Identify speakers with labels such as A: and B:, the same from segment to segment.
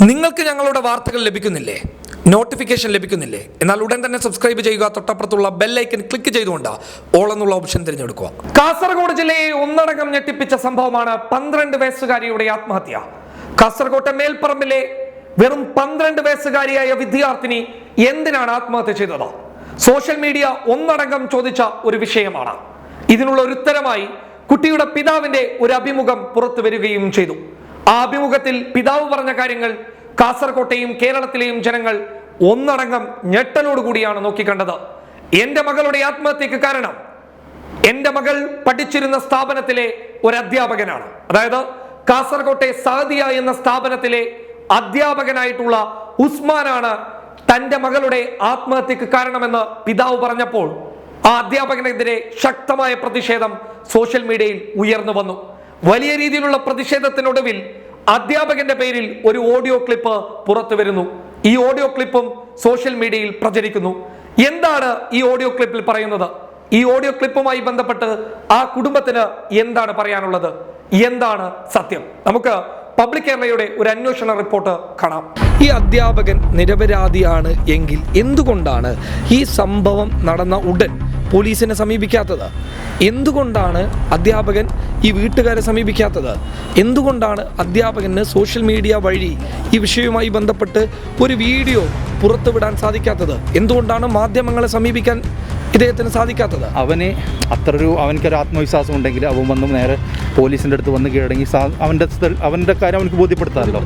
A: നിങ്ങൾക്ക് ഞങ്ങളുടെ വാർത്തകൾ ലഭിക്കുന്നില്ലേ? നോട്ടിഫിക്കേഷൻ ലഭിക്കുന്നില്ലേ? എന്നാൽ ഉടൻ തന്നെ സബ്സ്ക്രൈബ് ചെയ്യുക. തൊട്ടപ്പുറത്തുള്ള ബെല്ലൈക്കൻ ക്ലിക്ക് ചെയ്തുകൊണ്ട് ഓൾ എന്നുള്ള ഓപ്ഷൻ തിരഞ്ഞെടുക്കുക. കാസർഗോഡ് ജില്ലയെ ഒന്നടങ്കം ഞെട്ടിപ്പിച്ച സംഭവമാണ് പന്ത്രണ്ട് വയസ്സുകാരിയുടെ ആത്മഹത്യ. കാസർഗോട്ട് മേൽപ്പറമ്പിലെ വെറും പന്ത്രണ്ട് വയസ്സുകാരിയായ വിദ്യാർത്ഥിനി എന്തിനാണ് ആത്മഹത്യ ചെയ്തത്? സോഷ്യൽ മീഡിയ ഒന്നടങ്കം ചോദിച്ച ഒരു വിഷയമാണ്. ഇതിനുള്ള ഒരു ഉത്തരമായി കുട്ടിയുടെ പിതാവിന്റെ ഒരു അഭിമുഖം പുറത്തു വരികയും ചെയ്തു. ആ അഭിമുഖത്തിൽ പിതാവ് പറഞ്ഞ കാര്യങ്ങൾ കാസർകോട്ടെയും കേരളത്തിലെയും ജനങ്ങൾ ഒന്നടങ്കം ഞെട്ടലോടുകൂടിയാണ് നോക്കിക്കണ്ടത്. എന്റെ മകളുടെ ആത്മഹത്യക്ക് കാരണം എന്റെ മകൾ പഠിച്ചിരുന്ന സ്ഥാപനത്തിലെ ഒരു അധ്യാപകനാണ് അതായത് കാസർകോട്ടെ സാദിയ എന്ന സ്ഥാപനത്തിലെ അധ്യാപകനായിട്ടുള്ള ഉസ്മാനാണ് തന്റെ മകളുടെ ആത്മഹത്യക്ക് കാരണമെന്ന് പിതാവ് പറഞ്ഞപ്പോൾ ആ അധ്യാപകനെതിരെ ശക്തമായ പ്രതിഷേധം സോഷ്യൽ മീഡിയയിൽ ഉയർന്നു വന്നു. വലിയ രീതിയിലുള്ള പ്രതിഷേധത്തിനൊടുവിൽ അധ്യാപകന്റെ പേരിൽ ഒരു ഓഡിയോ ക്ലിപ്പ് പുറത്തു വരുന്നു. ഈ ഓഡിയോ ക്ലിപ്പും സോഷ്യൽ മീഡിയയിൽ പ്രചരിക്കുന്നു. എന്താണ് ഈ ഓഡിയോ ക്ലിപ്പിൽ പറയുന്നത്? ഈ ഓഡിയോ ക്ലിപ്പുമായി ബന്ധപ്പെട്ട് ആ കുടുംബത്തിന് എന്താണ് പറയാനുള്ളത്? എന്താണ് സത്യം? നമുക്ക് പബ്ലിക് കേരളയുടെ ഒരു അന്വേഷണ റിപ്പോർട്ട് കാണാം. ഈ അധ്യാപകൻ നിരപരാധിയാണ് എങ്കിൽ എന്തുകൊണ്ടാണ് ഈ സംഭവം നടന്ന ഉടൻ പോലീസിനെ സമീപിക്കാത്തത്? എന്തുകൊണ്ടാണ് അധ്യാപകൻ ഈ വീട്ടുകാരെ സമീപിക്കാത്തത്? എന്തുകൊണ്ടാണ് അധ്യാപകന് സോഷ്യൽ മീഡിയ വഴി ഈ വിഷയവുമായി ബന്ധപ്പെട്ട് ഒരു വീഡിയോ പുറത്തുവിടാൻ സാധിക്കാത്തത്? എന്തുകൊണ്ടാണ് മാധ്യമങ്ങളെ സമീപിക്കാൻ ഇദ്ദേഹത്തിന് സാധിക്കാത്തത്?
B: അവന് അത്ര ഒരു അവനക്കൊരു ആത്മവിശ്വാസം ഉണ്ടെങ്കിൽ അവൻ വന്ന് നേരെ പോലീസിന്റെ അടുത്ത് വന്ന് കീഴടങ്ങി സാ- അവന്റെ അവന്റെ കാര്യം അവനക്ക് ബോധ്യപ്പെടുത്താമല്ലോ.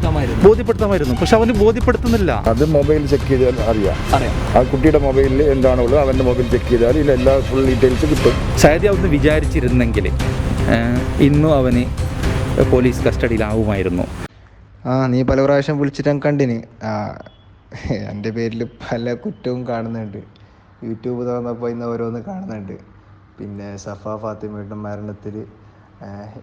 A: ബോധ്യപ്പെടുത്താമായിരുന്നു.
B: പക്ഷെ അവന് ബോധ്യപ്പെടുത്തുന്നില്ല.
C: അത് മൊബൈൽ ചെക്ക് ചെയ്താൽ അറിയാം. ആ കുട്ടിയുടെ മൊബൈലിൽ എന്താണുള്ളത് അവന്റെ മൊബൈൽ ചെക്ക് ചെയ്താൽ ഇതിൽ എല്ലാ ഫുൾ ഡീറ്റെയിൽസ് കിട്ടും
B: ശാരി അവന്ന് വിചാരിച്ചിരുന്നെങ്കിൽ ഇന്നും അവന് പോലീസ് കസ്റ്റഡിയിലാവുമായിരുന്നു.
D: ആ നീ പല പ്രാവശ്യം വിളിച്ചിട്ട് ഞാൻ കണ്ടിന്. ആ എന്റെ പേരിൽ പല കുറ്റവും കാണുന്നുണ്ട്. യൂട്യൂബ് തുറന്നപ്പോൾ ഇന്ന് ഓരോന്ന് കാണുന്നുണ്ട്. പിന്നെ സഫ ഫാത്തിമയുടെ മരണത്തിൽ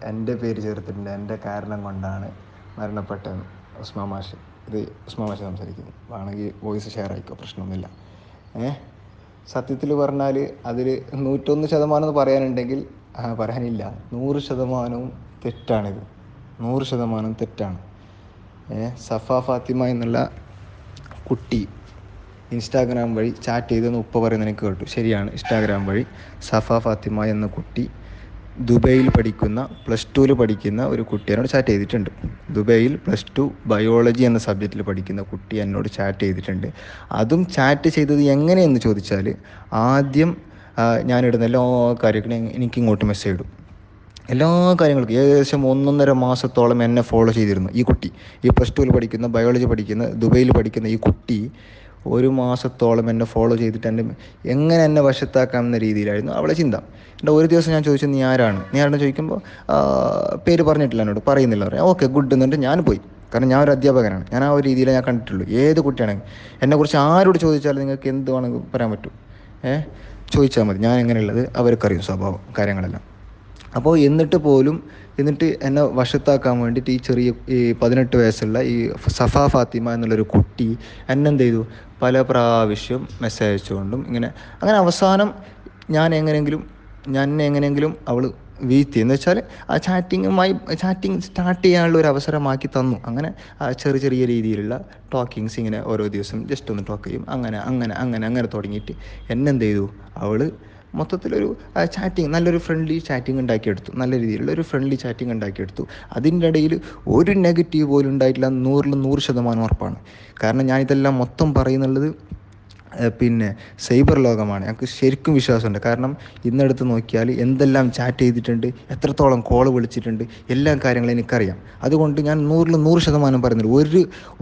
D: എന്റെ പേര് ചേർത്തിട്ടുണ്ട്. എന്റെ കാരണം കൊണ്ടാണ് മരണപ്പെട്ടത് ഉസ്മാ മാഷ്. ഇത് ഉസ്മാ മാഷ് സംസാരിക്കുന്നു. വേണമെങ്കിൽ വോയിസ് ഷെയർ ആയിക്കോ പ്രശ്നമൊന്നുമില്ല. ഏഹ് സത്യത്തിൽ പറഞ്ഞാൽ അതിൽ നൂറ്റൊന്ന് ശതമാനം എന്ന് പറയാനുണ്ടെങ്കിൽ പറയാനില്ല. നൂറ് ശതമാനവും തെറ്റാണിത്. നൂറ് ശതമാനം തെറ്റാണ്. സഫ ഫാത്തിമ എന്നുള്ള കുട്ടി ഇൻസ്റ്റാഗ്രാം വഴി ചാറ്റ് ചെയ്തെന്ന് ഉപ്പ പറയുന്നത് എനിക്ക് കേട്ടു. ശരിയാണ് ഇൻസ്റ്റാഗ്രാം വഴി സഫ ഫാത്തിമ എന്ന കുട്ടി ദുബൈയിൽ പഠിക്കുന്ന പ്ലസ് ടുവിൽ പഠിക്കുന്ന ഒരു കുട്ടി എന്നോട് ചാറ്റ് ചെയ്തിട്ടുണ്ട്. ദുബൈയിൽ പ്ലസ് ടു ബയോളജി എന്ന സബ്ജക്റ്റിൽ പഠിക്കുന്ന കുട്ടി എന്നോട് ചാറ്റ് ചെയ്തിട്ടുണ്ട്. അതും ചാറ്റ് ചെയ്തത് എങ്ങനെയെന്ന് ചോദിച്ചാൽ ആദ്യം ഞാനിടുന്ന എല്ലാ കാര്യങ്ങളും എനിക്ക് ഇങ്ങോട്ട് മെസ്സേജ് ഇടും. എല്ലാ കാര്യങ്ങൾക്കും ഏകദേശം ഒന്നൊന്നര മാസത്തോളം എന്നെ ഫോളോ ചെയ്തിരുന്നു. ഈ കുട്ടി ഈ പ്ലസ് ടുവിൽ പഠിക്കുന്ന ബയോളജി പഠിക്കുന്ന ദുബൈയിൽ പഠിക്കുന്ന ഈ കുട്ടി ഒരു മാസത്തോളം എന്നെ ഫോളോ ചെയ്തിട്ട് എന്റെ എങ്ങനെ എന്നെ വശത്താക്കാം എന്ന രീതിയിലായിരുന്നു അവളെ ചിന്ത. എന്റെ ഒരു ദിവസം ഞാൻ ചോദിച്ചു നീ ആരാണ്? നീ ആരാണെന്ന് ചോദിക്കുമ്പോൾ പേര് പറഞ്ഞിട്ടില്ല എന്നോട് പറയുന്നില്ല പറയാം. ഓക്കെ ഗുഡ് എന്നിട്ട് ഞാൻ പോയി. കാരണം ഞാൻ ഒരു അധ്യാപകനാണ്. ഞാൻ ആ ഒരു രീതിയിലേ ഞാൻ കണ്ടിട്ടുള്ളൂ. ഏത് കുട്ടിയാണെങ്കിൽ എന്നെക്കുറിച്ച് ആരോട് ചോദിച്ചാലും നിങ്ങൾക്ക് എന്ത് വേണമെങ്കിൽ പറയാൻ പറ്റും. ഏഹ് ചോദിച്ചാൽ മതി. ഞാൻ എങ്ങനെയുള്ളത് അവർക്കറിയും സ്വഭാവം കാര്യങ്ങളെല്ലാം. അപ്പോൾ എന്നിട്ട് പോലും എന്നിട്ട് എന്നെ വശത്താക്കാൻ വേണ്ടിയിട്ട് ഈ ചെറിയ ഈ പതിനെട്ട് വയസ്സുള്ള ഈ സഫ ഫാത്തിമ എന്നുള്ളൊരു കുട്ടി എന്നെ എന്ത് ചെയ്തു പല പ്രാവശ്യം മെസ്സേജ് അയച്ചുകൊണ്ടും ഇങ്ങനെ. അങ്ങനെ അവസാനം ഞാൻ എങ്ങനെയെങ്കിലും ഞാൻ എങ്ങനെയെങ്കിലും അവൾ വീഴ്ത്തി എന്ന് വെച്ചാൽ ആ ചാറ്റിങ്ങുമായി ചാറ്റിങ് സ്റ്റാർട്ട് ചെയ്യാനുള്ള ഒരു അവസരമാക്കി തന്നു. അങ്ങനെ ചെറിയ ചെറിയ രീതിയിലുള്ള ടോക്കിങ്സ് ഇങ്ങനെ ഓരോ ദിവസം ജസ്റ്റ് ഒന്ന് ടോക്ക് ചെയ്യും. അങ്ങനെ അങ്ങനെ അങ്ങനെ അങ്ങനെ തുടങ്ങിയിട്ട് എന്നെന്ത് ചെയ്തു? അവൾ മൊത്തത്തിലൊരു ചാറ്റിങ് നല്ലൊരു ഫ്രണ്ട്ലി ചാറ്റിംഗ് ഉണ്ടാക്കിയെടുത്തു. നല്ല രീതിയിലുള്ള ഒരു ഫ്രണ്ട്ലി ചാറ്റിംഗ് ഉണ്ടാക്കിയെടുത്തു. അതിന്റെ ഇടയിൽ ഒരു നെഗറ്റീവ് പോലും ഉണ്ടായിട്ടില്ല. നൂറിൽ നൂറ് ശതമാനം ഉറപ്പാണ്. കാരണം ഞാനിതെല്ലാം മൊത്തം പറയുന്നുള്ളത് പിന്നെ സൈബർ ലോകമാണ്. ഞങ്ങൾക്ക് ശരിക്കും വിശ്വാസമുണ്ട്. കാരണം ഇന്നെടുത്ത് നോക്കിയാൽ എന്തെല്ലാം ചാറ്റ് ചെയ്തിട്ടുണ്ട് എത്രത്തോളം കോൾ വിളിച്ചിട്ടുണ്ട് എല്ലാ കാര്യങ്ങളും എനിക്കറിയാം. അതുകൊണ്ട് ഞാൻ നൂറിൽ നൂറ് ശതമാനം പറയുന്നില്ല ഒരു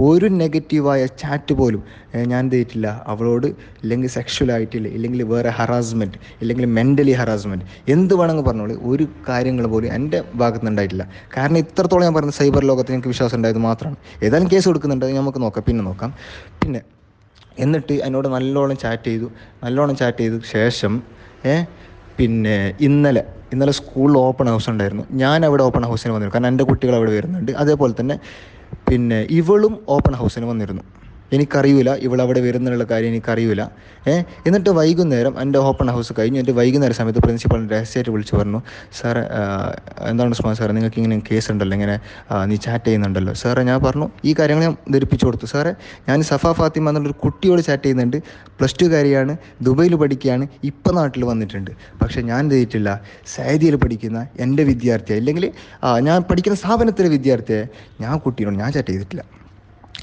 D: ഒരു നെഗറ്റീവായ ചാറ്റ് പോലും ഞാൻ ചെയ്തിട്ടില്ല. അവളോട് ഇല്ലെങ്കിൽ സെക്ഷൽ ആയിട്ടില്ല ഇല്ലെങ്കിൽ വേറെ ഹറാസ്മെന്റ് ഇല്ലെങ്കിൽ മെന്റലി ഹറാസ്മെന്റ് എന്ത് വേണമെങ്കിൽ പറഞ്ഞോളൂ. ഒരു കാര്യങ്ങൾ പോലും എന്റെ ഭാഗത്ത് നിന്ന് ഉണ്ടായിട്ടില്ല കാരണം ഇത്രത്തോളം ഞാൻ പറയുന്നത് സൈബർ ലോകത്ത് എനിക്ക് വിശ്വാസം ഉണ്ടായത് മാത്രമാണ്. ഏതായാലും കേസ് കൊടുക്കുന്നുണ്ടെങ്കിൽ നമുക്ക് നോക്കാം പിന്നെ നോക്കാം. പിന്നെ എന്നിട്ട് എന്നോട് നല്ലോണം ചാറ്റ് ചെയ്തു. നല്ലോണം ചാറ്റ് ചെയ്ത ശേഷം പിന്നെ ഇന്നലെ ഇന്നലെ സ്കൂളിൽ ഓപ്പൺ ഹൗസ് ഉണ്ടായിരുന്നു. ഞാൻ അവിടെ ഓപ്പൺ ഹൗസിന് വന്നിരുന്നു. കാരണം എന്റെ കുട്ടികൾ അവിടെ വരുന്നുണ്ട്. അതേപോലെ തന്നെ പിന്നെ ഇവളും ഓപ്പൺ ഹൗസിന് വന്നിരുന്നു. എനിക്കറിയില്ല ഇവളവിടെ വരുന്നുള്ള കാര്യം എനിക്കറിയില്ല ഏഹ് എന്നിട്ട് വൈകുന്നേരം എന്റെ ഓപ്പൺ ഹൗസ് കഴിഞ്ഞു. എന്റെ വൈകുന്നേര സമയത്ത് പ്രിൻസിപ്പളിന്റെ രഹസ്യമായിട്ട് വിളിച്ച് പറഞ്ഞു സാറെ എന്താണ് സ്മാ സാറേ നിങ്ങൾക്ക് ഇങ്ങനെ കേസ് ഉണ്ടല്ലോ ഇങ്ങനെ നീ ചാറ്റ് ചെയ്യുന്നുണ്ടല്ലോ. സാറേ ഞാൻ പറഞ്ഞു ഈ കാര്യങ്ങൾ ഞാൻ ധരിപ്പിച്ചു കൊടുത്തു. സാറേ ഞാൻ സഫാ ഫാത്തിമ എന്നുള്ളൊരു കുട്ടിയോട് ചാറ്റ് ചെയ്യുന്നുണ്ട്. പ്ലസ് ടു കാരിയാണ് ദുബൈയിൽ പഠിക്കുകയാണ് ഇപ്പം നാട്ടിൽ വന്നിട്ടുണ്ട്. പക്ഷേ ഞാൻ ചെയ്തിട്ടില്ല സൗദിയിൽ പഠിക്കുന്ന എന്റെ വിദ്യാർത്ഥിയെ. അല്ലെങ്കിൽ ഞാൻ പഠിക്കുന്ന സ്ഥാപനത്തിലെ വിദ്യാർത്ഥിയെ. ഞാൻ കുട്ടിയോട് ഞാൻ ചാറ്റ് ചെയ്തിട്ടില്ല.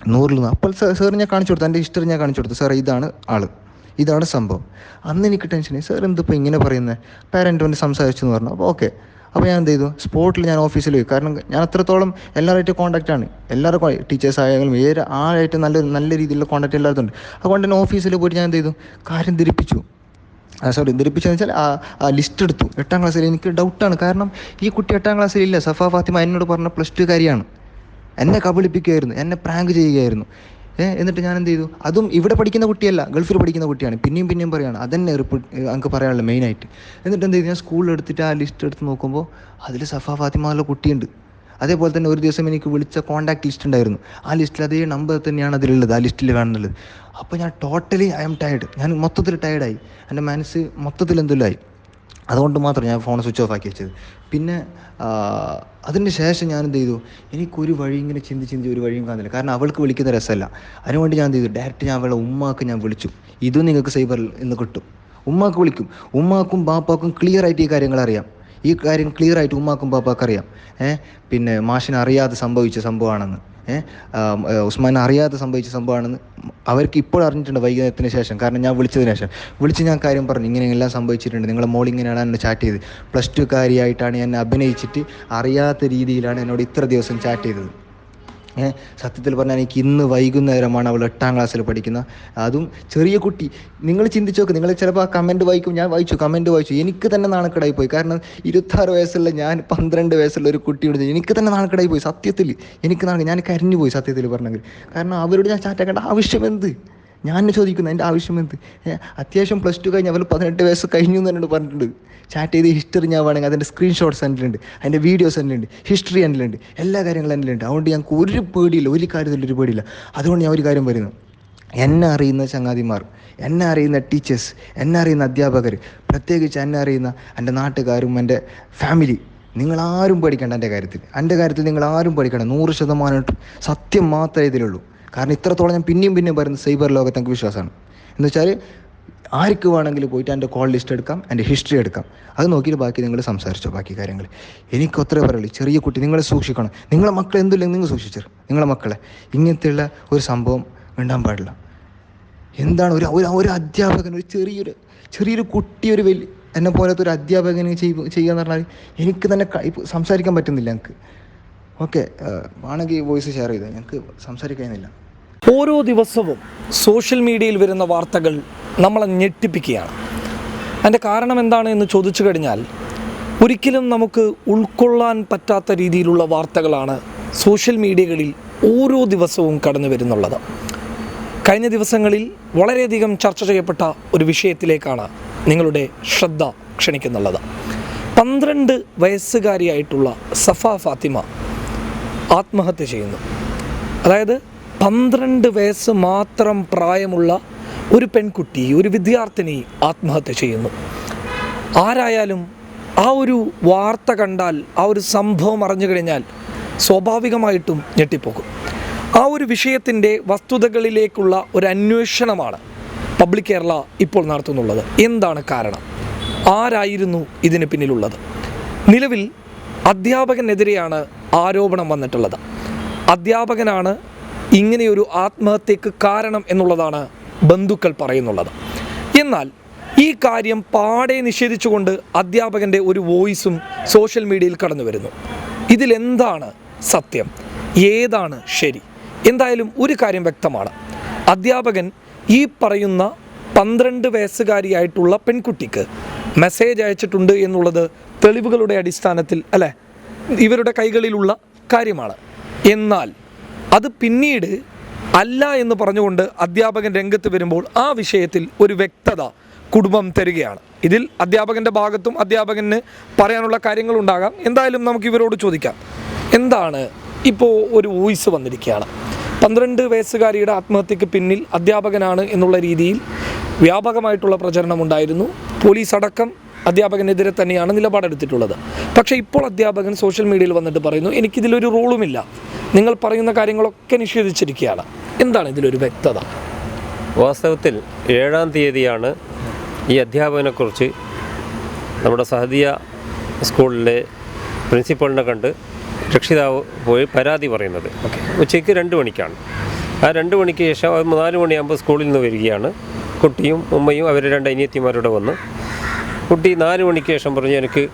D: നൂറിൽ നിന്ന് അപ്പോൾ സാർ സാറിന് ഞാൻ കാണിച്ചു കൊടുത്തു. എന്റെ ഹിസ്റ്ററി ഞാൻ കാണിച്ചു കൊടുത്തു. സാർ ഇതാണ് ആൾ. ഇതാണ് സംഭവം. അന്ന് എനിക്ക് ടെൻഷനായി സാർ എന്തിപ്പോൾ ഇങ്ങനെ പറയുന്നത് പാരന്റ് വന്ന് സംസാരിച്ചു എന്ന് പറഞ്ഞു. അപ്പോൾ ഓക്കെ അപ്പോൾ ഞാൻ എന്ത് ചെയ്തു സ്പോട്ടിൽ ഞാൻ ഓഫീസിൽ പോയി. കാരണം ഞാൻ അത്രത്തോളം എല്ലാവരുമായിട്ട് കോൺടാക്റ്റ് ആണ്. എല്ലാവരും ടീച്ചേഴ്സ് ആയാലും ഏത് ആളായിട്ട് നല്ല നല്ല രീതിയിലുള്ള കോൺടാക്റ്റ് എല്ലായിടത്തും ഉണ്ട്. അതുകൊണ്ട് തന്നെ ഓഫീസിൽ പോയിട്ട് ഞാൻ എന്ത് ചെയ്തു കാര്യം ധരിപ്പിച്ചു. സോറി ധരിപ്പിച്ചതെന്ന് വെച്ചാൽ ആ ലിസ്റ്റ് എടുത്തു. എട്ടാം ക്ലാസ്സിൽ എനിക്ക് ഡൗട്ടാണ് കാരണം ഈ കുട്ടി എട്ടാം ക്ലാസ്സിൽ ഇല്ല. സഫ ഫാത്തിമ എന്നോട് പറഞ്ഞ പ്ലസ് ടു കാരിയാണ്. എന്നെ കബളിപ്പിക്കുകയായിരുന്നു എന്നെ പ്രാങ്ക് ചെയ്യുകയായിരുന്നു. എന്നിട്ട് ഞാൻ എന്ത് ചെയ്തു? അതും ഇവിടെ പഠിക്കുന്ന കുട്ടിയല്ല ഗൾഫിൽ പഠിക്കുന്ന കുട്ടിയാണ്. പിന്നെയും പിന്നെയും പറയുകയാണ് അതന്നെ റിപ്പോർട്ട് എനിക്ക് പറയാനുള്ളത് മെയിനായിട്ട് എന്നിട്ട് എന്ത് ചെയ്തു? ഞാൻ സ്കൂളിൽ എടുത്തിട്ട് ആ ലിസ്റ്റ് എടുത്ത് നോക്കുമ്പോൾ അതിൽ സഫ ഫാത്തിമ എന്നുള്ള കുട്ടിയുണ്ട്. അതേപോലെ തന്നെ ഒരു ദിവസം എനിക്ക് വിളിച്ച കോൺടാക്ട് ലിസ്റ്റ് ഉണ്ടായിരുന്നു. ആ ലിസ്റ്റിൽ അതേ നമ്പർ തന്നെയാണ് അതിലുള്ളത് ആ ലിസ്റ്റിൽ കാണുന്നുള്ളത് അപ്പോൾ ഞാൻ ടോട്ടലി ഐ എം ടയർഡ് ഞാൻ മൊത്തത്തിൽ ടയർഡായി എന്റെ മനസ്സ് മൊത്തത്തിൽ എന്തെല്ലാം ആയി. അതുകൊണ്ട് മാത്രം ഞാൻ ഫോൺ സ്വിച്ച് ഓഫ് ആക്കി വെച്ചത്. പിന്നെ അതിന് ശേഷം ഞാൻ എന്ത് ചെയ്തു? എനിക്കൊരു വഴി ഇങ്ങനെ ചിന്തി ചിന്തി ഒരു വഴിയും കാണുന്നില്ല. കാരണം അവൾക്ക് വിളിക്കുന്ന രസമല്ല. അതിനുവേണ്ടി ഞാൻ എന്ത് ചെയ്തു? ഡയറക്റ്റ് ഞാൻ അവളെ ഉമ്മാക്ക് ഞാൻ വിളിച്ചു. ഇതും നിങ്ങൾക്ക് സൈബറിൽ ഇന്ന് കിട്ടും. ഉമ്മാക്ക് വിളിക്കും. ഉമ്മാക്കും ബാപ്പാക്കും ക്ലിയർ ആയിട്ട് ഈ കാര്യങ്ങൾ അറിയാം. ഈ കാര്യം ക്ലിയർ ആയിട്ട് ഉമ്മാക്കും ബാപ്പാക്കും അറിയാം. ഏഹ് പിന്നെ മാഷിന് അറിയാതെ സംഭവിച്ച സംഭവമാണെന്ന്. ഉസ്മാൻ അറിയാതെ സംഭവിച്ച സംഭവമാണെന്ന് അവർക്ക് ഇപ്പോൾ അറിഞ്ഞിട്ടുണ്ട് വൈകുന്നേരത്തിന് ശേഷം. കാരണം ഞാൻ വിളിച്ചതിന് ശേഷം. വിളിച്ച് ഞാൻ കാര്യം പറഞ്ഞു. ഇങ്ങനെ എല്ലാം സംഭവിച്ചിട്ടുണ്ട്. നിങ്ങളെ മോൾ ഇങ്ങനെയാണ് എന്നെ ചാറ്റ് ചെയ്ത് പ്ലസ് ടു കാര്യമായിട്ടാണ് എന്നെ അഭിനയിച്ചിട്ട് അറിയാത്ത രീതിയിലാണ് എന്നോട് ഇത്ര ദിവസം ചാറ്റ് ചെയ്തത്. സത്യത്തിൽ പറഞ്ഞാൽ എനിക്ക് ഇന്ന് വൈകുന്നേരമാണ് അവൾ എട്ടാം ക്ലാസ്സിൽ പഠിക്കുന്ന അതും ചെറിയ കുട്ടി. നിങ്ങൾ ചിന്തിച്ചോക്ക് നിങ്ങൾ ചിലപ്പോൾ ആ കമന്റ് വായിക്കും ഞാൻ വായിച്ചു കമന്റ് വായിച്ചു. എനിക്ക് തന്നെ നാണക്കേടായി പോയി. കാരണം ഇരുപത്താറ് വയസ്സുള്ള ഞാൻ പന്ത്രണ്ട് വയസ്സുള്ള ഒരു കുട്ടിയോട് എനിക്ക് തന്നെ നാണക്കേടായി പോയി സത്യത്തിൽ. എനിക്ക് നാണ ഞാൻ കരഞ്ഞു പോയി സത്യത്തിൽ പറഞ്ഞെങ്കിൽ. കാരണം അവരോട് ഞാൻ ചാറ്റാക്കേണ്ട ആവശ്യം എന്ത് ഞാൻ ചോദിക്കുന്നു എന്റെ ആവശ്യം എന്ത്? അത്യാവശ്യം പ്ലസ് ടു കഴിഞ്ഞ് അവർ പതിനെട്ട് വയസ്സ് കഴിഞ്ഞു എന്ന് എന്നോട് പറഞ്ഞിട്ടുണ്ട്. ചാറ്റ് ചെയ്ത് ഹിസ്റ്ററി ഞാൻ വേണമെങ്കിൽ അതിന്റെ സ്ക്രീൻഷോട്ട്സ് എന്റെ അതിന്റെ വീഡിയോസ് എന്റെ ഹിസ്റ്ററി എന്റെ എല്ലാ കാര്യങ്ങളും എന്റെ അതുകൊണ്ട് ഞങ്ങൾക്ക് ഒരു പേടിയില്ല ഒരു കാര്യത്തിൽ ഒരു പേടിയില്ല. അതുകൊണ്ട് ഞാൻ ഒരു കാര്യം പറയുന്നു. എന്നെ അറിയുന്ന ചങ്ങാതിമാർ എന്നെ അറിയുന്ന ടീച്ചേഴ്സ് എന്നെ അറിയുന്ന അധ്യാപകർ പ്രത്യേകിച്ച് എന്നെ അറിയുന്ന എന്റെ നാട്ടുകാരും എന്റെ ഫാമിലി നിങ്ങളാരും പേടിക്കേണ്ട എന്റെ കാര്യത്തിൽ. എന്റെ കാര്യത്തിൽ നിങ്ങളാരും പേടിക്കേണ്ട. നൂറ് ശതമാനം സത്യം മാത്രമേ ഇതിലുള്ളൂ. കാരണം ഇത്രത്തോളം ഞാൻ പിന്നെയും പിന്നെയും പറയുന്നത് സൈബർ ലോകത്ത് എനിക്ക് വിശ്വാസമാണ്. എന്ന് വെച്ചാൽ ആർക്ക് വേണമെങ്കിലും പോയിട്ട് എന്റെ കോൾ ലിസ്റ്റ് എടുക്കാം എന്റെ ഹിസ്റ്ററി എടുക്കാം. അത് നോക്കിയിട്ട് ബാക്കി നിങ്ങൾ സംസാരിച്ചോ ബാക്കി കാര്യങ്ങൾ. എനിക്ക് ഒത്ര പറയുള്ളൂ. ചെറിയ കുട്ടി നിങ്ങളെ സൂക്ഷിക്കണം. നിങ്ങളെ മക്കളെ എന്തില്ലെങ്കിൽ നിങ്ങൾ സൂക്ഷിച്ചു നിങ്ങളെ മക്കളെ. ഇങ്ങനത്തെയുള്ള ഒരു സംഭവം ഉണ്ടാൻ പാടില്ല. എന്താണ് ഒരു ഒരു അധ്യാപകൻ ഒരു ചെറിയൊരു ചെറിയൊരു കുട്ടി ഒരു വലിയ എന്നെ പോലത്തെ ഒരു അധ്യാപകന് ചെയ്യ ചെയ്യുക എന്ന് പറഞ്ഞാൽ എനിക്ക് തന്നെ സംസാരിക്കാൻ പറ്റുന്നില്ല ഞങ്ങൾക്ക്. ഓക്കെ ആണെങ്കിൽ വോയിസ് ഷെയർ ചെയ്ത്? ഞങ്ങൾക്ക് സംസാരിക്കാനില്ല.
A: ഓരോ ദിവസവും സോഷ്യൽ മീഡിയയിൽ വരുന്ന വാർത്തകൾ നമ്മളെ ഞെട്ടിപ്പിക്കുകയാണ്. അതിന്റെ കാരണം എന്താണ് എന്ന് ചോദിച്ചു കഴിഞ്ഞാൽ ഒരിക്കലും നമുക്ക് ഉൾക്കൊള്ളാൻ പറ്റാത്ത രീതിയിലുള്ള വാർത്തകളാണ് സോഷ്യൽ മീഡിയകളിൽ ഓരോ ദിവസവും കടന്നു വരുന്നുള്ളത്. കഴിഞ്ഞ ദിവസങ്ങളിൽ വളരെയധികം ചർച്ച ചെയ്യപ്പെട്ട ഒരു വിഷയത്തിലേക്കാണ് നിങ്ങളുടെ ശ്രദ്ധ ക്ഷണിക്കുന്നുള്ളത്. പന്ത്രണ്ട് വയസ്സുകാരിയായിട്ടുള്ള സഫ ഫാത്തിമ ആത്മഹത്യ ചെയ്യുന്നു. അതായത് പന്ത്രണ്ട് വയസ്സ് മാത്രം പ്രായമുള്ള ഒരു പെൺകുട്ടി ഒരു വിദ്യാർത്ഥിനി ആത്മഹത്യ ചെയ്യുന്നു. ആരായാലും ആ ഒരു വാർത്ത കണ്ടാൽ ആ ഒരു സംഭവം അറിഞ്ഞു കഴിഞ്ഞാൽ സ്വാഭാവികമായിട്ടും ഞെട്ടിപ്പോകും. ആ ഒരു വിഷയത്തിന്റെ വസ്തുതകളിലേക്കുള്ള ഒരു അന്വേഷണമാണ് പബ്ലിക് കേരള ഇപ്പോൾ നടത്തുന്നുള്ളത്. എന്താണ് കാരണം? ആരായിരുന്നു ഇതിന് പിന്നിലുള്ളത്? നിലവിൽ അധ്യാപകനെതിരെയാണ് ആരോപണം വന്നിട്ടുള്ളത്. അധ്യാപകനാണ് ഇങ്ങനെയൊരു ആത്മഹത്യക്ക് കാരണം എന്നുള്ളതാണ് ബന്ധുക്കൾ പറയുന്നുള്ളത്. എന്നാൽ ഈ കാര്യം പാടെ നിഷേധിച്ചുകൊണ്ട് അധ്യാപകന്റെ ഒരു വോയിസും സോഷ്യൽ മീഡിയയിൽ കടന്നു വരുന്നു. ഇതിലെന്താണ് സത്യം? ഏതാണ് ശരി? എന്തായാലും ഒരു കാര്യം വ്യക്തമാണ്. അധ്യാപകൻ ഈ പറയുന്ന പന്ത്രണ്ട് വയസ്സുകാരിയായിട്ടുള്ള പെൺകുട്ടിക്ക് മെസ്സേജ് അയച്ചിട്ടുണ്ട് എന്നുള്ളത് തെളിവുകളുടെ അടിസ്ഥാനത്തിൽ അല്ലേ? ഇവരുടെ കൈകളിലുള്ള കാര്യമാണ്. എന്നാൽ അത് പിന്നീട് അല്ല എന്ന് പറഞ്ഞുകൊണ്ട് അധ്യാപകൻ രംഗത്ത് വരുമ്പോൾ ആ വിഷയത്തിൽ ഒരു വ്യക്തത കുടുംബം തരികയാണ്. ഇതിൽ അധ്യാപകന്റെ ഭാഗത്തും അധ്യാപകന് പറയാനുള്ള കാര്യങ്ങളുണ്ടാകാം എന്തായാലും നമുക്ക് ഇവരോട് ചോദിക്കാം. എന്താണ് ഇപ്പോൾ ഒരു വോയിസ് വന്നിരിക്കുകയാണ്. പന്ത്രണ്ട് വയസ്സുകാരിയുടെ ആത്മഹത്യക്ക് പിന്നിൽ അധ്യാപകനാണ് എന്നുള്ള രീതിയിൽ വ്യാപകമായിട്ടുള്ള പ്രചരണം ഉണ്ടായിരുന്നു. പോലീസ് അടക്കം അധ്യാപകനെതിരെ തന്നെയാണ് നിലപാടെടുത്തിട്ടുള്ളത്. പക്ഷേ ഇപ്പോൾ അധ്യാപകൻ സോഷ്യൽ മീഡിയയിൽ വന്നിട്ട് പറയുന്നു എനിക്കിതിലൊരു റോളുമില്ല നിങ്ങൾ പറയുന്ന കാര്യങ്ങളൊക്കെ നിഷേധിച്ചിരിക്കുകയാണ്. എന്താണ് ഇതിലൊരു വ്യക്തത?
E: വാസ്തവത്തിൽ ഏഴാം തീയതിയാണ് ഈ അധ്യാപകനെക്കുറിച്ച് നമ്മുടെ സഹദിയ സ്കൂളിലെ പ്രിൻസിപ്പളിനെ കണ്ട് രക്ഷിതാവ് പോയി പരാതി പറയുന്നത്. ഉച്ചയ്ക്ക് രണ്ട് മണിക്കാണ്. ആ രണ്ട് മണിക്ക് ശേഷം നാല് മണിയാകുമ്പോൾ സ്കൂളിൽ നിന്ന് വരികയാണ്. കുട്ടിയും ഉമ്മയും അവർ രണ്ട് അനിയത്തിമാരോടെ വന്ന് കുട്ടി നാല് മണിക്ക് ശേഷം പറഞ്ഞു എനിക്ക്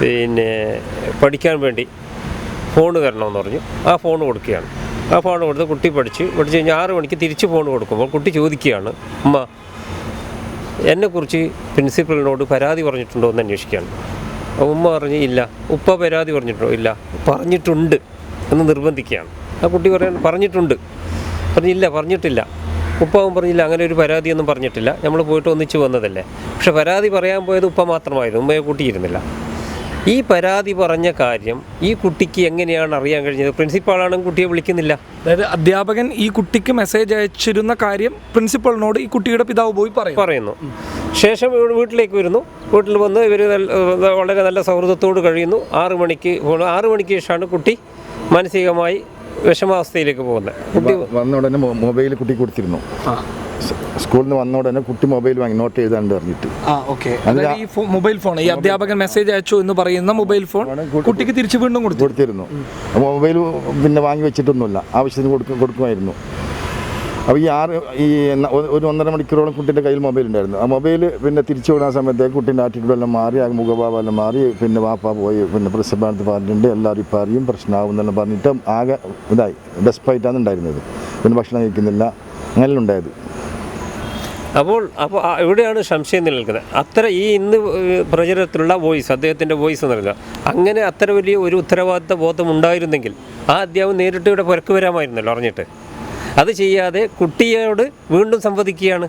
E: പിന്നെ പഠിക്കാൻ വേണ്ടി ഫോൺ തരണമെന്ന് പറഞ്ഞു. ആ ഫോൺ കൊടുക്കുകയാണ്. ആ ഫോൺ കൊടുത്ത് കുട്ടി പഠിച്ച് പഠിച്ച് കഴിഞ്ഞാൽ ആറ് മണിക്ക് തിരിച്ച് ഫോൺ കൊടുക്കുമ്പോൾ കുട്ടി ചോദിക്കുകയാണ് അമ്മ എന്നെക്കുറിച്ച് പ്രിൻസിപ്പലിനോട് പരാതി പറഞ്ഞിട്ടുണ്ടോ എന്ന് അന്വേഷിക്കുകയാണ്. ഉമ്മ പറഞ്ഞ് ഇല്ല. ഉപ്പ പരാതി പറഞ്ഞിട്ടുണ്ടോ? ഇല്ല. പറഞ്ഞിട്ടുണ്ട് എന്ന് നിർബന്ധിക്കുകയാണ്. ആ കുട്ടി പറയാൻ പറഞ്ഞിട്ടുണ്ട്. പറഞ്ഞില്ല പറഞ്ഞിട്ടില്ല. ഉപ്പാവും പറഞ്ഞില്ല അങ്ങനെ ഒരു പരാതിയൊന്നും പറഞ്ഞിട്ടില്ല. നമ്മൾ പോയിട്ട് ഒന്നിച്ച് വന്നതല്ലേ. പക്ഷെ പരാതി പറയാൻ പോയത് ഉപ്പ മാത്രമായിരുന്നു ഉമ്മയെ കൂട്ടിയിരുന്നില്ല. ഈ പരാതി പറഞ്ഞ കാര്യം ഈ കുട്ടിക്ക് എങ്ങനെയാണ് അറിയാൻ കഴിഞ്ഞത്? പ്രിൻസിപ്പാളാണ് കുട്ടിയെ വിളിക്കുന്നില്ല.
A: അതായത് അധ്യാപകൻ ഈ കുട്ടിക്ക് മെസ്സേജ് അയച്ചിരുന്ന കാര്യം പ്രിൻസിപ്പളിനോട് ഈ കുട്ടിയുടെ പിതാവ് പോയി പറയും
E: പറയുന്നു. ശേഷം വീട്ടിലേക്ക് വരുന്നു. വീട്ടിൽ വന്ന് ഇവർ വളരെ നല്ല സൗഹൃദത്തോട് കഴിയുന്നു. ആറു മണിക്ക് ആറു മണിക്ക് ശേഷമാണ് കുട്ടി മാനസികമായി വിഷമാവസ്ഥയിലേക്ക് പോകുന്നത് കുട്ടി
C: വന്ന ഉടനെ മൊബൈൽ കുട്ടി കൊടുത്തിരുന്നു. സ്കൂളിൽ നിന്ന് വന്ന ഉടനെ കുട്ടി മൊബൈൽ വാങ്ങി നോട്ട് എഴുതാണ്ട് പറഞ്ഞിട്ട്.
A: ആ ഓക്കെ. അതായത് ഈ മൊബൈൽ ഫോൺ ഈ അധ്യാപകൻ മെസ്സേജ് അയച്ചു എന്ന് പറയുന്ന മൊബൈൽ ഫോൺ കുട്ടിക്ക് തിരിച്ചു വീണ്ടും കൊടുത്തു
C: കൊടുത്തിരുന്നു. മൊബൈൽ പിന്നെ വാങ്ങി വെച്ചിട്ടൊന്നുമില്ല. ആവശ്യത്തിന് കൊടുക്കും കൊടുക്കുമായിരുന്നു. അപ്പോൾ ഈ ആറ് ഈ ഒരു- ഒന്നര മണിക്കൂറോളം കുട്ടീന്റെ കയ്യിൽ മൊബൈൽ ഉണ്ടായിരുന്നു. ആ മൊബൈൽ പിന്നെ തിരിച്ചു വിടാൻ സമയത്തേക്ക് കുട്ടീന്റെ ആറ്റിറ്റ്യൂഡ് എല്ലാം മാറി ആ മുഖഭാവം എല്ലാം മാറി. പിന്നെ വാപ്പ പോയി പിന്നെ പ്രസിഡന്റ് പറഞ്ഞിട്ടുണ്ട് എല്ലാവരും ഇപ്പം അറിയും പ്രശ്നമാവും എന്നെല്ലാം പറഞ്ഞിട്ട് ആകെ ഇതായി. ഡെസ്പായിട്ടാണ് ഉണ്ടായിരുന്നത്. പിന്നെ ഭക്ഷണം കഴിക്കുന്നില്ല. അങ്ങനെ ഉണ്ടായത്.
E: അപ്പോൾ അപ്പോൾ ഇവിടെയാണ് സംശയം നിലനിൽക്കുന്നത്. അത്ര ഈ ഇന്ന് പ്രചരണത്തിലുള്ള വോയിസ് അദ്ദേഹത്തിന്റെ വോയിസ് എന്ന് പറയുന്നത് അങ്ങനെ അത്ര വലിയ ഒരു ഉത്തരവാദിത്ത ബോധം ഉണ്ടായിരുന്നെങ്കിൽ ആ അധ്യാപകം നേരിട്ട് ഇവിടെ പുരക്ക് വരാമായിരുന്നല്ലോ അറിഞ്ഞിട്ട്. അത് ചെയ്യാതെ കുട്ടിയോട് വീണ്ടും സംവദിക്കുകയാണ്.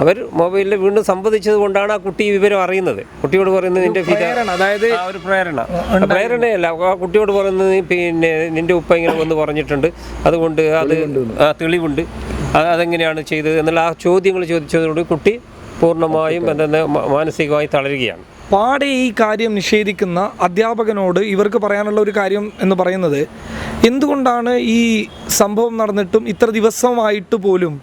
E: അവർ മൊബൈലിൽ വീണ്ടും സംവദിച്ചത് കൊണ്ടാണ് ആ കുട്ടി വിവരം അറിയുന്നത്. കുട്ടിയോട് പറയുന്നത് നിന്റെ
A: അതായത്
E: ആ ഒരു പ്രേരണ. പ്രേരണയല്ല. ആ കുട്ടിയോട് പറയുന്നത് പിന്നെ നിന്റെ ഉപ്പ ഇങ്ങനെ വന്ന് പറഞ്ഞിട്ടുണ്ട്. അതുകൊണ്ട് അത് ആ തെളിവുണ്ട്. അത് അതെങ്ങനെയാണ് ചെയ്തത് എന്നുള്ള ആ ചോദ്യങ്ങൾ ചോദിച്ചതുകൊണ്ട് കുട്ടി പൂർണമായും എന്താ മാനസികമായി തളരുകയാണ്.
A: പാടെ ഈ കാര്യം നിഷേധിക്കുന്ന അധ്യാപകനോട് ഇവർക്ക് പറയാനുള്ള ഒരു കാര്യം എന്ന് പറയുന്നത് എന്തുകൊണ്ടാണ് ഈ സംഭവം നടന്നിട്ടും ഇത്ര ദിവസമായിട്ട് പോലും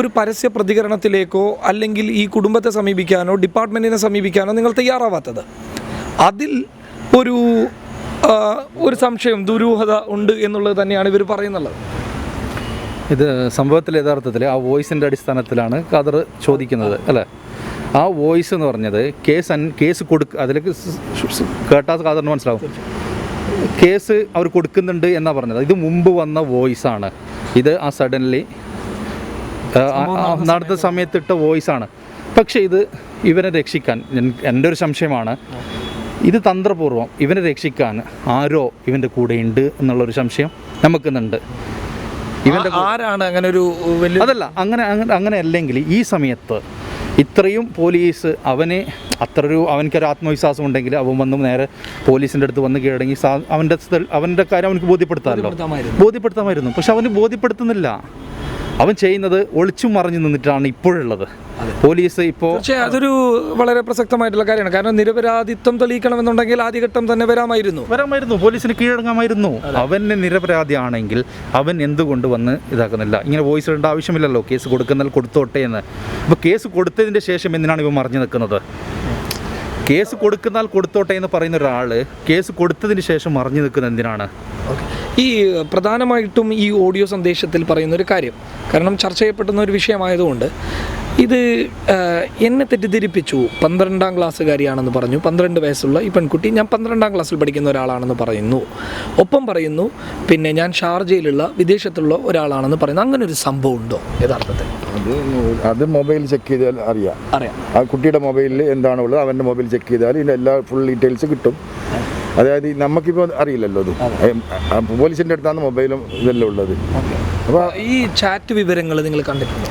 A: ഒരു പരസ്യ പ്രതികരണത്തിലേക്കോ അല്ലെങ്കിൽ ഈ കുടുംബത്തെ സമീപിക്കാനോ ഡിപ്പാർട്ട്മെന്റിനെ സമീപിക്കാനോ നിങ്ങൾ തയ്യാറാവാത്തത്? അതിൽ ഒരു ഒരു സംശയം ദുരൂഹത ഉണ്ട് എന്നുള്ളത് തന്നെയാണ് ഇവർ പറയുന്നുള്ളത്.
B: ഇത് സംഭവത്തിൽ യഥാർത്ഥത്തിൽ ആ വോയിസിന്റെ അടിസ്ഥാനത്തിലാണ് കദർ ചോദിക്കുന്നത് അല്ലേ? ആ വോയിസ് എന്ന് പറഞ്ഞത് കേസ് കേസ് കൊടുക്ക അതിലേക്ക് കേട്ടാ സ് സ് കേട്ടാൽ ഖദറിന് മനസ്സിലാവും. കേസ് അവർ കൊടുക്കുന്നുണ്ട് എന്നാണ് പറഞ്ഞത്. ഇത് മുമ്പ് വന്ന വോയിസ് ആണ് ഇത് ആ സഡൻലി നടന്ന സമയത്തിട്ട വോയിസ് ആണ് പക്ഷേ ഇത് ഇവനെ രക്ഷിക്കാൻ എൻ- എന്റെ ഒരു സംശയമാണ് ഇത് തന്ത്രപൂർവം ഇവനെ രക്ഷിക്കാൻ ആരോ ഇവന്റെ കൂടെ ഉണ്ട് എന്നുള്ളൊരു സംശയം നമുക്കുന്നുണ്ട്. ഇവന്റെ
A: ഇവന്റെ ആരാണ് അങ്ങനെ ഒരു
B: അതല്ല അങ്ങനെ അങ്ങനെ അല്ലെങ്കിൽ ഈ സമയത്ത് ഇത്രയും പോലീസ് അവന് അത്ര ഒരു അവനക്കൊരു ആത്മവിശ്വാസം ഉണ്ടെങ്കിൽ അവൻ വന്ന് നേരെ പോലീസിന്റെ അടുത്ത് വന്ന് കീഴടങ്ങി അവന്റെ അവന്റെ കാര്യം അവനക്ക് ബോധ്യപ്പെടുത്താമല്ലോ.
A: ബോധ്യപ്പെടുത്താമായിരുന്നു.
B: പക്ഷെ അവന് ബോധ്യപ്പെടുത്തുന്നില്ല. അവൻ ചെയ്യുന്നത് ഒളിച്ചു മറിഞ്ഞു നിന്നിട്ടാണ് ഇപ്പോഴുള്ളത്. പോലീസ് ഇപ്പോൾ
A: പക്ഷേ അതൊരു വളരെ പ്രസക്തമായിട്ടുള്ള കാര്യമാണ്. കാരണം നിരപരാധിത്വം തെളിയിക്കണമെന്നുണ്ടെങ്കിൽ ആദ്യഘട്ടം തന്നെ വരാമായിരുന്നു.
B: വരാമായിരുന്നു. പോലീസിന് കീഴടങ്ങാമായിരുന്നു. അവന് നിരപരാധിയാണെങ്കിൽ അവൻ എന്തുകൊണ്ട് വന്ന് ഇതാക്കുന്നില്ല? ഇങ്ങനെ വോയിസ് ഇടേണ്ട ആവശ്യമില്ലല്ലോ. കേസ് കൊടുക്കുന്നതിൽ കൊടുത്തോട്ടെ എന്ന്. അപ്പോൾ കേസ് കൊടുത്തതിന്റെ ശേഷം എന്തിനാണ് ഇവ മറിഞ്ഞു നിൽക്കുന്നത്? കേസ് കൊടുക്കുന്നാൽ കൊടുത്തോട്ടെ എന്ന് പറയുന്ന ഒരാൾ കേസ് കൊടുത്തതിന് ശേഷം മറിഞ്ഞു നിൽക്കുന്നത് എന്തിനാണ്?
A: ഈ പ്രധാനമായിട്ടും ഈ ഓഡിയോ സന്ദേശത്തിൽ പറയുന്ന ഒരു കാര്യം. കാരണം ചർച്ച ചെയ്യപ്പെടുന്ന ഒരു വിഷയമായതുകൊണ്ട് ഇത് എന്നെ തെറ്റിദ്ധരിപ്പിച്ചു. പന്ത്രണ്ടാം ക്ലാസ്സുകാരിയാണെന്ന് പറഞ്ഞു. പന്ത്രണ്ട് വയസ്സുള്ള ഈ പെൺകുട്ടി ഞാൻ പന്ത്രണ്ടാം ക്ലാസ്സിൽ പഠിക്കുന്ന ഒരാളാണെന്ന് പറയുന്നു. ഒപ്പം പറയുന്നു പിന്നെ ഞാൻ ഷാർജയിലുള്ള വിദേശത്തുള്ള ഒരാളാണെന്ന് പറയുന്നു. അങ്ങനെ ഒരു സംഭവം ഉണ്ടോ? യഥാർത്ഥത്തിൽ.
C: അത് മൊബൈൽ ചെക്ക് ചെയ്താൽ അറിയാം.
A: അറിയാം.
C: ആ കുട്ടിയുടെ മൊബൈലിൽ എന്താണുള്ളത് അവന്റെ മൊബൈൽ ചെക്ക് ചെയ്താൽ ഇതിന്റെ എല്ലാ ഫുൾ ഡീറ്റെയിൽസ് കിട്ടും. അതായത് നമുക്കിപ്പോൾ അറിയില്ലല്ലോ അത്. പോലീസിന്റെ അടുത്താണ് മൊബൈലും ഇതെല്ലാം ഉള്ളത്. അപ്പോൾ
A: ഈ ചാറ്റ് വിവരങ്ങൾ നിങ്ങൾ കണ്ടിട്ടുണ്ടോ?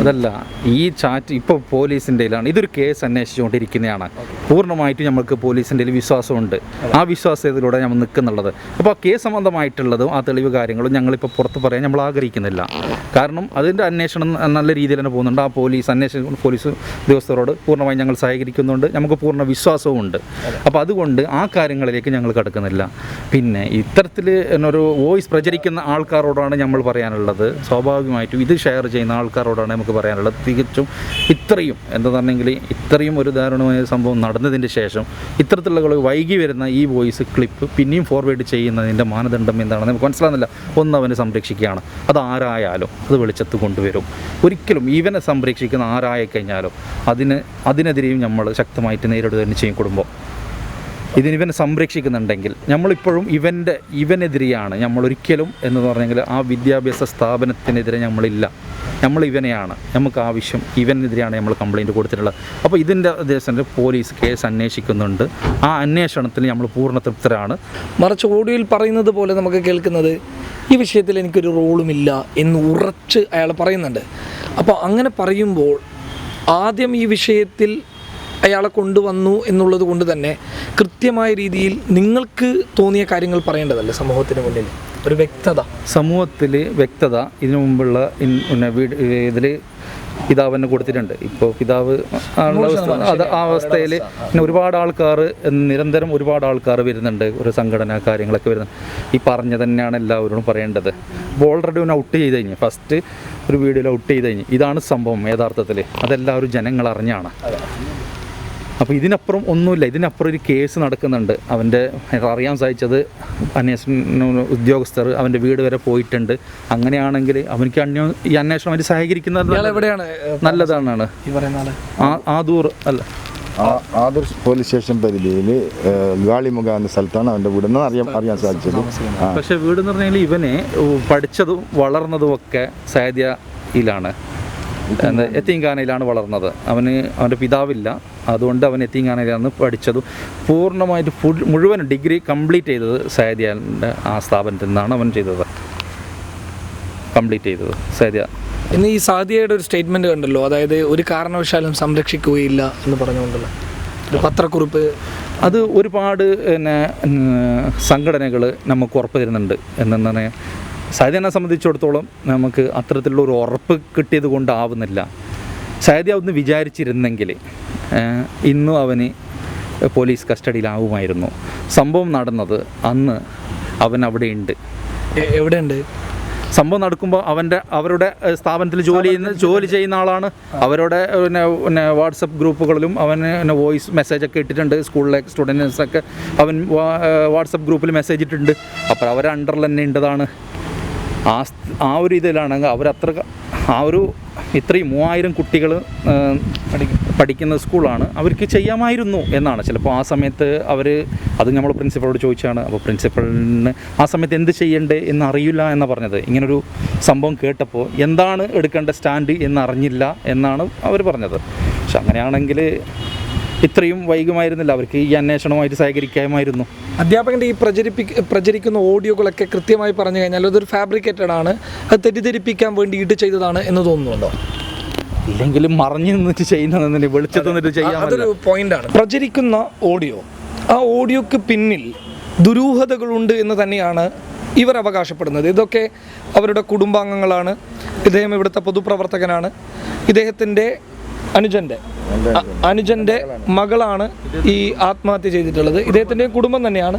B: അതല്ല ഈ ചാറ്റ് ഇപ്പോൾ പോലീസിന്റെ ഇതൊരു കേസ് അന്വേഷിച്ചുകൊണ്ടിരിക്കുന്നതാണ്. പൂർണമായിട്ട് നമുക്ക് പോലീസിന്റെ വിശ്വാസമുണ്ട്. ആ വിശ്വാസത്തിലൂടെ നമ്മൾ നിൽക്കുന്നുള്ളത്. അപ്പോൾ ആ കേസ് സംബന്ധമായിട്ടുള്ളതും ആ തെളിവ് കാര്യങ്ങളും ഞങ്ങളിപ്പോൾ പുറത്ത് പറയാൻ നമ്മൾ ആഗ്രഹിക്കുന്നില്ല. കാരണം അതിന്റെ അന്വേഷണം നല്ല രീതിയിൽ തന്നെ പോകുന്നുണ്ട്. ആ പോലീസ് അന്വേഷണം പോലീസ് ഉദ്യോഗസ്ഥരോട് പൂർണമായും ഞങ്ങൾ സഹകരിക്കുന്നുണ്ട്. നമുക്ക് പൂർണ വിശ്വാസവും ഉണ്ട്. അപ്പോൾ അതുകൊണ്ട് ആ കാര്യങ്ങളിലേക്ക് ഞങ്ങൾ കടക്കുന്നില്ല. പിന്നെ ഇത്തരത്തിൽ ഒരു വോയിസ് പ്രചരിക്കുന്ന ആൾക്കാരോടാണ് നമ്മൾ പറയാനുള്ളത്. സ്വാഭാവികമായിട്ടും ഇത് ഷെയർ ചെയ്യുന്ന ആൾക്കാരോടാണ് നമുക്ക് പറയാനുള്ളത്. തികച്ചും ഇത്രയും എന്താ പറഞ്ഞെങ്കിൽ ഇത്രയും ഒരു ദാരുണമായ സംഭവം നടന്നതിന് ശേഷം ഇത്തരത്തിലുള്ള വൈകി വരുന്ന ഈ വോയിസ് ക്ലിപ്പ് പിന്നെയും ഫോർവേഡ് ചെയ്യുന്നതിന്റെ മാനദണ്ഡം എന്താണെന്ന് നമുക്ക് മനസ്സിലാകുന്നില്ല ഒന്ന് അവനെ സംരക്ഷിക്കുകയാണ്. അത് ആരായാലും അത് വെളിച്ചത്ത് കൊണ്ടുവരും. ഒരിക്കലും ഇവനെ സംരക്ഷിക്കുന്ന ആരായി കഴിഞ്ഞാലും അതിന് അതിനെതിരെയും നമ്മൾ ശക്തമായിട്ട് നേരിടുക തന്നെ ചെയ്യും കുടുംബം. ഇതിന് ഇവനെ സംരക്ഷിക്കുന്നുണ്ടെങ്കിൽ നമ്മളിപ്പോഴും ഇവന്റെ ഇവനെതിരെയാണ് നമ്മളൊരിക്കലും എന്ന് പറഞ്ഞെങ്കിൽ ആ വിദ്യാഭ്യാസ സ്ഥാപനത്തിനെതിരെ നമ്മളില്ല. നമ്മൾ ഇവനെയാണ്. നമുക്ക് ആവശ്യം ഇവനെതിരെയാണ് നമ്മൾ കംപ്ലയിന്റ് കൊടുത്തിട്ടുള്ളത്. അപ്പോൾ ഇതിന്റെ ഉദ്ദേശം പോലീസ് കേസ് അന്വേഷിക്കുന്നുണ്ട്. ആ അന്വേഷണത്തിൽ നമ്മൾ പൂർണ തൃപ്തരാണ്.
A: മറിച്ച് ഓഡിയോയിൽ പറയുന്നത് പോലെ നമുക്ക് കേൾക്കുന്നത് ഈ വിഷയത്തിൽ എനിക്കൊരു റോളുമില്ല എന്ന് ഉറച്ച് അയാൾ പറയുന്നുണ്ട്. അപ്പോൾ അങ്ങനെ പറയുമ്പോൾ ആദ്യം ഈ വിഷയത്തിൽ അയാളെ കൊണ്ടുവന്നു എന്നുള്ളത് കൊണ്ട് തന്നെ കൃത്യമായ രീതിയിൽ നിങ്ങൾക്ക് തോന്നിയ കാര്യങ്ങൾ പറയേണ്ടതല്ലേ സമൂഹത്തിന് മുന്നിൽ? ഒരു വ്യക്തത.
B: സമൂഹത്തിൽ വ്യക്തത ഇതിനു മുമ്പുള്ള ഇതിൽ പിതാവ് പിതാവിനെ കൊടുത്തിട്ടുണ്ട്. ഇപ്പോൾ പിതാവ് അത് ആ അവസ്ഥയിൽ പിന്നെ ഒരുപാട് ആൾക്കാർ നിരന്തരം ഒരുപാട് ആൾക്കാർ വരുന്നുണ്ട്. ഒരു സംഘടന കാര്യങ്ങളൊക്കെ വരുന്നുണ്ട്. ഈ പറഞ്ഞ തന്നെയാണ് എല്ലാവരോടും പറയേണ്ടത്. അപ്പോൾ ഓൾറെഡി ഒന്ന് ഔട്ട് ചെയ്ത് കഴിഞ്ഞ്. ഫസ്റ്റ് ഒരു വീഡിയോയിൽ ഔട്ട് ചെയ്ത് കഴിഞ്ഞ്. ഇതാണ് സംഭവം യഥാർത്ഥത്തിൽ അതെല്ലാവരും ജനങ്ങൾ അറിഞ്ഞാണ്. അപ്പോൾ ഇതിനപ്പുറം ഒന്നുമില്ല. ഇതിനപ്പുറം ഒരു കേസ് നടക്കുന്നുണ്ട്. അവന്റെ അറിയാൻ സാധിച്ചത് അന്വേഷണ ഉദ്യോഗസ്ഥർ അവന്റെ വീട് വരെ പോയിട്ടുണ്ട്. അങ്ങനെയാണെങ്കിൽ അവനിക്ക് അന്വേ ഈ അന്വേഷണം അവർ സഹകരിക്കുന്നത്
A: എവിടെയാണ്?
B: നല്ലതാണ്. ആദൂർ അല്ല.
C: ആദൂർ പോലീസ് സ്റ്റേഷൻ പരിധിയിൽ ഗാളിമുഖ എന്ന സ്ഥലത്താണ് അവന്റെ വീടെന്ന് അറിയാൻ അറിയാൻ സാധിച്ചത്.
B: പക്ഷേ വീട് എന്ന് പറഞ്ഞാൽ ഇവനെ പഠിച്ചതും വളർന്നതും ഒക്കെ സാദിയയിലാണ് എത്തീങ്കാനയിലാണ് വളർന്നത്. അവന് അവന്റെ പിതാവില്ല. അതുകൊണ്ട് അവൻ എത്തിങ്കാനയിലാണ് പഠിച്ചതും. പൂർണമായിട്ട് ഫുൾ മുഴുവൻ ഡിഗ്രി കംപ്ലീറ്റ് ചെയ്തത് സയദിയാലിന്റെ ആ സ്ഥാപനത്തിൽ നിന്നാണ് അവൻ ചെയ്തത്. കംപ്ലീറ്റ് ചെയ്തത് സയദിയ
A: ഇന്ന് ഈ സാദിയയുടെ ഒരു സ്റ്റേറ്റ്മെന്റ് കണ്ടല്ലോ. അതായത് ഒരു കാരണവശാലും സംരക്ഷിക്കുകയില്ല എന്ന് പറഞ്ഞുകൊണ്ടല്ലോ? പത്രക്കുറിപ്പ്.
B: അത് ഒരുപാട് പിന്നെ സംഘടനകൾ നമുക്ക് ഉറപ്പ് തരുന്നുണ്ട്. എന്തെന്നാണ് സൈദ്യനെ സംബന്ധിച്ചിടത്തോളം നമുക്ക് അത്തരത്തിലുള്ള ഒരു ഉറപ്പ് കിട്ടിയത് കൊണ്ടാവുന്നില്ല. സൈദ്യ ഒന്ന് വിചാരിച്ചിരുന്നെങ്കിൽ ഇന്നും അവന് പോലീസ് കസ്റ്റഡിയിലാവുമായിരുന്നു. സംഭവം നടന്നത് അന്ന് അവൻ അവിടെ ഉണ്ട്.
A: എ- എവിടെയുണ്ട്?
B: സംഭവം നടക്കുമ്പോൾ അവന്റെ അവരുടെ സ്ഥാപനത്തിൽ ജോലി ചെയ്യുന്ന ജോലി ചെയ്യുന്ന ആളാണ്. അവരുടെ പിന്നെ പിന്നെ വാട്സപ്പ് ഗ്രൂപ്പുകളിലും അവന് പിന്നെ വോയിസ് മെസ്സേജ് ഒക്കെ ഇട്ടിട്ടുണ്ട്. സ്കൂളിലെ സ്റ്റുഡൻസൊക്കെ അവൻ വാട്സപ്പ് ഗ്രൂപ്പിൽ മെസ്സേജ് ഇട്ടിട്ടുണ്ട്. അപ്പോൾ അവരെ അണ്ടറിൽ തന്നെ ഉണ്ടതാണ്. ആ ആ ഒരു ഇതിലാണെങ്കിൽ അവരത്ര ആ ഒരു ഇത്രയും മൂവായിരം കുട്ടികൾ പഠിക്കുന്ന സ്കൂളാണ് അവർക്ക് ചെയ്യാമായിരുന്നു എന്നാണ്. ചിലപ്പോൾ ആ സമയത്ത് അവർ അത് നമ്മൾ പ്രിൻസിപ്പളോട് ചോദിച്ചാണ് അപ്പോൾ പ്രിൻസിപ്പളിന് ആ സമയത്ത് എന്ത് ചെയ്യണ്ടേ എന്ന് അറിയില്ല എന്നാണ് പറഞ്ഞത്? ഇങ്ങനൊരു സംഭവം കേട്ടപ്പോൾ എന്താണ് എടുക്കേണ്ട സ്റ്റാൻഡ് എന്ന് അറിഞ്ഞില്ല എന്നാണ് അവർ പറഞ്ഞത്. പക്ഷെ അങ്ങനെയാണെങ്കിൽ ഇത്രയും വൈകുമായിരുന്നില്ല. അവർക്ക് ഈ അന്വേഷണവുമായിട്ട് സഹകരിക്കാമായിരുന്നു.
A: അധ്യാപകന്റെ ഈ പ്രചരിപ്പി പ്രചരിക്കുന്ന ഓഡിയോകളൊക്കെ കൃത്യമായി പറഞ്ഞു കഴിഞ്ഞാൽ അതൊരു ഫാബ്രിക്കേറ്റഡ് ആണ്. അത് തെറ്റിദ്ധരിപ്പിക്കാൻ വേണ്ടിയിട്ട് ചെയ്തതാണ് എന്ന് തോന്നുന്നുണ്ടോ?
B: ഇല്ലെങ്കിലും മറിഞ്ഞു നിന്നിട്ട് ചെയ്യുന്നതെന്ന് വെളിച്ചത്ത് നിന്നിട്ട് ചെയ്യാം
A: അതൊരു പോയിന്റാണ് പ്രചരിക്കുന്ന ഓഡിയോ. ആ ഓഡിയോക്ക് പിന്നിൽ ദുരൂഹതകളുണ്ട് എന്ന് തന്നെയാണ് ഇവർ അവകാശപ്പെടുന്നത്. ഇതൊക്കെ അവരുടെ കുടുംബാംഗങ്ങളാണ്. ഇദ്ദേഹം ഇവിടുത്തെ പൊതുപ്രവർത്തകനാണ്. ഇദ്ദേഹത്തിന്റെ അനുജന്റെ അനുജന്റെ മകളാണ് ഈ ആത്മഹത്യ ചെയ്തിട്ടുള്ളത്. ഇദ്ദേഹത്തിന്റെയും കുടുംബം തന്നെയാണ്.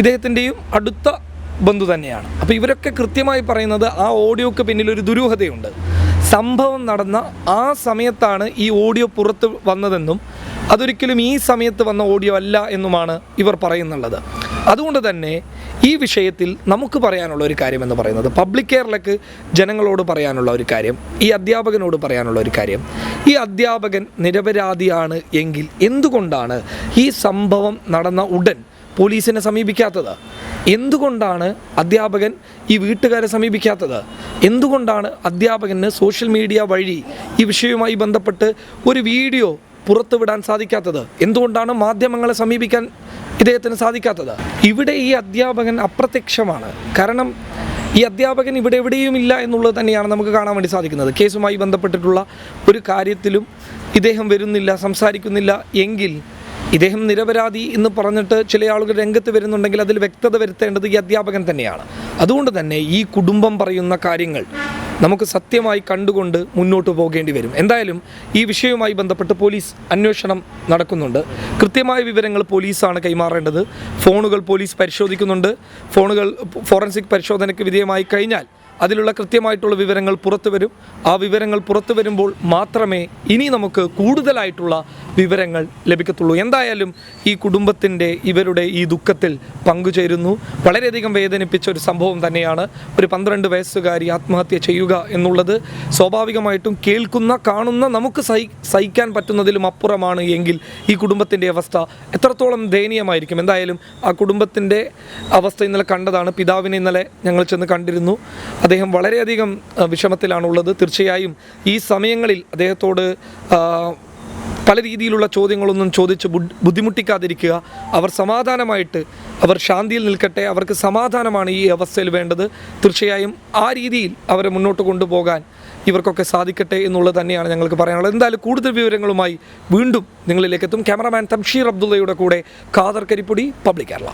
A: ഇദ്ദേഹത്തിന്റെയും അടുത്ത ബന്ധു തന്നെയാണ്. അപ്പോൾ ഇവരൊക്കെ കൃത്യമായി പറയുന്നത് ആ ഓഡിയോക്ക് പിന്നിൽ ഒരു ദുരൂഹതയുണ്ട്. സംഭവം നടന്ന ആ സമയത്താണ് ഈ ഓഡിയോ പുറത്ത് വന്നതെന്നും അതൊരിക്കലും ഈ സമയത്ത് വന്ന ഓഡിയോ അല്ല എന്നുമാണ് ഇവർ പറയുന്നുള്ളത്. അതുകൊണ്ട് തന്നെ ഈ വിഷയത്തിൽ നമുക്ക് പറയാനുള്ള ഒരു കാര്യം എന്ന് പറയുന്നത് പബ്ലിക് കെയറിലേക്ക് ജനങ്ങളോട് പറയാനുള്ള ഒരു കാര്യം ഈ അധ്യാപകനോട് പറയാനുള്ള ഒരു കാര്യം. ഈ അധ്യാപകൻ നിരപരാധിയാണ് എങ്കിൽ എന്തുകൊണ്ടാണ് ഈ സംഭവം നടന്ന ഉടൻ പോലീസിനെ സമീപിക്കാത്തത്? എന്തുകൊണ്ടാണ് അധ്യാപകൻ ഈ വീട്ടുകാരെ സമീപിക്കാത്തത്? എന്തുകൊണ്ടാണ് അധ്യാപകന് സോഷ്യൽ മീഡിയ വഴി ഈ വിഷയവുമായി ബന്ധപ്പെട്ട് ഒരു വീഡിയോ പുറത്തുവിടാൻ സാധിക്കാത്തത്? എന്തുകൊണ്ടാണ് മാധ്യമങ്ങളെ സമീപിക്കാൻ ഇദ്ദേഹത്തിന് സാധിക്കാത്തത്. ഇവിടെ ഈ അധ്യാപകൻ അപ്രത്യക്ഷമാണ്. കാരണം ഈ അധ്യാപകൻ ഇവിടെ എവിടെയും ഇല്ല എന്നുള്ളത് തന്നെയാണ് നമുക്ക് കാണാൻ വേണ്ടി സാധിക്കുന്നത്. കേസുമായി ബന്ധപ്പെട്ടിട്ടുള്ള ഒരു കാര്യത്തിലും ഇദ്ദേഹം വരുന്നില്ല സംസാരിക്കുന്നില്ല എങ്കിൽ ഇദ്ദേഹം നിരപരാധി എന്ന് പറഞ്ഞിട്ട് ചില ആളുകൾ രംഗത്ത് വരുന്നുണ്ടെങ്കിൽ അതിൽ വ്യക്തത വരുത്തേണ്ടത് ഈ അധ്യാപകൻ തന്നെയാണ്. അതുകൊണ്ട് തന്നെ ഈ കുടുംബം പറയുന്ന കാര്യങ്ങൾ നമുക്ക് സത്യമായി കണ്ടുകൊണ്ട് മുന്നോട്ട് പോകേണ്ടി വരും. എന്തായാലും ഈ വിഷയവുമായി ബന്ധപ്പെട്ട് പോലീസ് അന്വേഷണം നടക്കുന്നുണ്ട്. കൃത്യമായ വിവരങ്ങൾ പോലീസാണ് കൈമാറേണ്ടത്. ഫോണുകൾ പോലീസ് പരിശോധിക്കുന്നുണ്ട്. ഫോണുകൾ ഫോറൻസിക് പരിശോധനയ്ക്ക് വിധേയമായി കഴിഞ്ഞാൽ അതിലുള്ള കൃത്യമായിട്ടുള്ള വിവരങ്ങൾ പുറത്തു വരും. ആ വിവരങ്ങൾ പുറത്തു വരുമ്പോൾ മാത്രമേ ഇനി നമുക്ക് കൂടുതലായിട്ടുള്ള വിവരങ്ങൾ ലഭിക്കത്തുള്ളൂ. എന്തായാലും ഈ കുടുംബത്തിന്റെ ഇവരുടെ ഈ ദുഃഖത്തിൽ പങ്കുചേരുന്നു. വളരെയധികം വേദനിപ്പിച്ച ഒരു സംഭവം തന്നെയാണ് ഒരു പന്ത്രണ്ട് വയസ്സുകാരി ആത്മഹത്യ ചെയ്യുക എന്നുള്ളത്. സ്വാഭാവികമായിട്ടും കേൾക്കുന്ന കാണുന്ന നമുക്ക് സഹി സഹിക്കാൻ പറ്റുന്നതിലും അപ്പുറമാണ് എങ്കിൽ ഈ കുടുംബത്തിന്റെ അവസ്ഥ എത്രത്തോളം ദയനീയമായിരിക്കും. എന്തായാലും ആ കുടുംബത്തിന്റെ അവസ്ഥ ഇന്നലെ കണ്ടതാണ്. പിതാവിനെ ഇന്നലെ ഞങ്ങൾ ചെന്ന് കണ്ടിരുന്നു. അദ്ദേഹം വളരെയധികം വിഷമത്തിലാണുള്ളത്. തീർച്ചയായും ഈ സമയങ്ങളിൽ അദ്ദേഹത്തോട് പല രീതിയിലുള്ള ചോദ്യങ്ങളൊന്നും ചോദിച്ച് ബുദ്ധി- ബുദ്ധിമുട്ടിക്കാതിരിക്കുക. അവർ സമാധാനമായിട്ട് അവർ ശാന്തിയിൽ നിൽക്കട്ടെ. അവർക്ക് സമാധാനമാണ് ഈ അവസ്ഥയിൽ വേണ്ടത്. തീർച്ചയായും ആ രീതിയിൽ അവരെ മുന്നോട്ട് കൊണ്ടുപോകാൻ ഇവർക്കൊക്കെ സാധിക്കട്ടെ എന്നുള്ളത് തന്നെയാണ് ഞങ്ങൾക്ക് പറയാനുള്ളത്. എന്തായാലും കൂടുതൽ വിവരങ്ങളുമായി വീണ്ടും നിങ്ങളിലേക്ക് എത്തും ക്യാമറാമാൻ തംഷീർ അബ്ദുള്ളയുടെ കൂടെ ഖാദർ കരിപ്പൊടി പബ്ലിക് കേരള.